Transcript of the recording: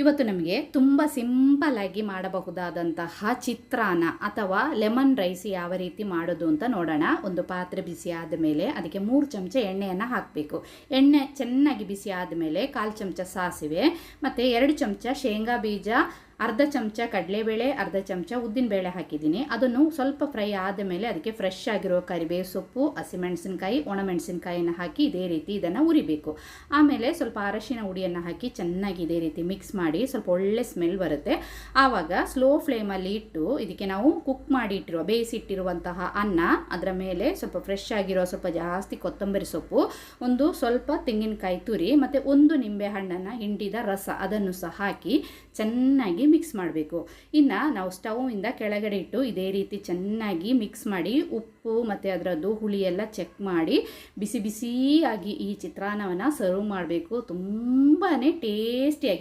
ಇವತ್ತು ನಮಗೆ ತುಂಬ ಸಿಂಪಲ್ಲಾಗಿ ಮಾಡಬಹುದಾದಂತಹ ಚಿತ್ರಾನ್ನ ಅಥವಾ ಲೆಮನ್ ರೈಸ್ ಯಾವ ರೀತಿ ಮಾಡೋದು ಅಂತ ನೋಡೋಣ. ಒಂದು ಪಾತ್ರೆ ಬಿಸಿ ಆದಮೇಲೆ ಅದಕ್ಕೆ ಮೂರು ಚಮಚ ಎಣ್ಣೆಯನ್ನು ಹಾಕಬೇಕು. ಎಣ್ಣೆ ಚೆನ್ನಾಗಿ ಬಿಸಿ ಆದಮೇಲೆ ಕಾಲು ಚಮಚ ಸಾಸಿವೆ, ಮತ್ತು ಎರಡು ಚಮಚ ಶೇಂಗಾ ಬೀಜ ಅರ್ಧ ಚಮಚ ಕಡಲೆಬೇಳೆ, ಅರ್ಧ ಚಮಚ ಉದ್ದಿನಬೇಳೆ ಹಾಕಿದ್ದೀನಿ. ಅದನ್ನು ಸ್ವಲ್ಪ ಫ್ರೈ ಆದ ಮೇಲೆ ಅದಕ್ಕೆ ಫ್ರೆಶ್ ಆಗಿರೋ ಕರಿಬೇವು ಸೊಪ್ಪು, ಹಸಿಮೆಣಸಿನ್ಕಾಯಿ ಒಣಮೆಣಸಿನ್ಕಾಯಿನ ಹಾಕಿ ಇದೇ ರೀತಿ ಇದನ್ನು ಉರಿಬೇಕು ಆಮೇಲೆ ಸ್ವಲ್ಪ ಅರಶಿನ ಹುಡಿಯನ್ನು ಹಾಕಿ ಚೆನ್ನಾಗಿ ಇದೇ ರೀತಿ ಮಿಕ್ಸ್ ಮಾಡಿ ಸ್ವಲ್ಪ ಒಳ್ಳೆ ಸ್ಮೆಲ್ ಬರುತ್ತೆ. ಆವಾಗ ಸ್ಲೋ ಫ್ಲೇಮಲ್ಲಿ ಇಟ್ಟು ಇದಕ್ಕೆ ನಾವು ಕುಕ್ ಮಾಡಿ ಇಟ್ಟಿರುವ ಬೇಯಿಸಿಟ್ಟಿರುವಂತಹ ಅನ್ನ, ಅದರ ಮೇಲೆ ಸ್ವಲ್ಪ ಫ್ರೆಶ್ ಆಗಿರೋ ಸ್ವಲ್ಪ ಜಾಸ್ತಿ ಕೊತ್ತಂಬರಿ ಸೊಪ್ಪು, ಒಂದು ಸ್ವಲ್ಪ ತೆಂಗಿನಕಾಯಿ ತುರಿ, ಮತ್ತು ಒಂದು ನಿಂಬೆ ಹಣ್ಣನ್ನು ಹಿಂಡಿದ ರಸ ಅದನ್ನು ಸಹ ಹಾಕಿ ಚೆನ್ನಾಗಿ ಮಿಕ್ಸ್ ಮಾಡಬೇಕು. ಇನ್ನು ನಾವು ಸ್ಟೌವಿಂದ ಕೆಳಗಡೆ ಇಟ್ಟು ಇದೇ ರೀತಿ ಚೆನ್ನಾಗಿ ಮಿಕ್ಸ್ ಮಾಡಿ ಉಪ್ಪು ಮತ್ತು ಅದರದ್ದು ಹುಳಿ ಎಲ್ಲ ಚೆಕ್ ಮಾಡಿ ಬಿಸಿ ಬಿಸಿಯಾಗಿ ಈ ಚಿತ್ರಾನ್ನವನ್ನು ಸರ್ವ್ ಮಾಡಬೇಕು. ತುಂಬಾ ಟೇಸ್ಟಿಯಾಗಿ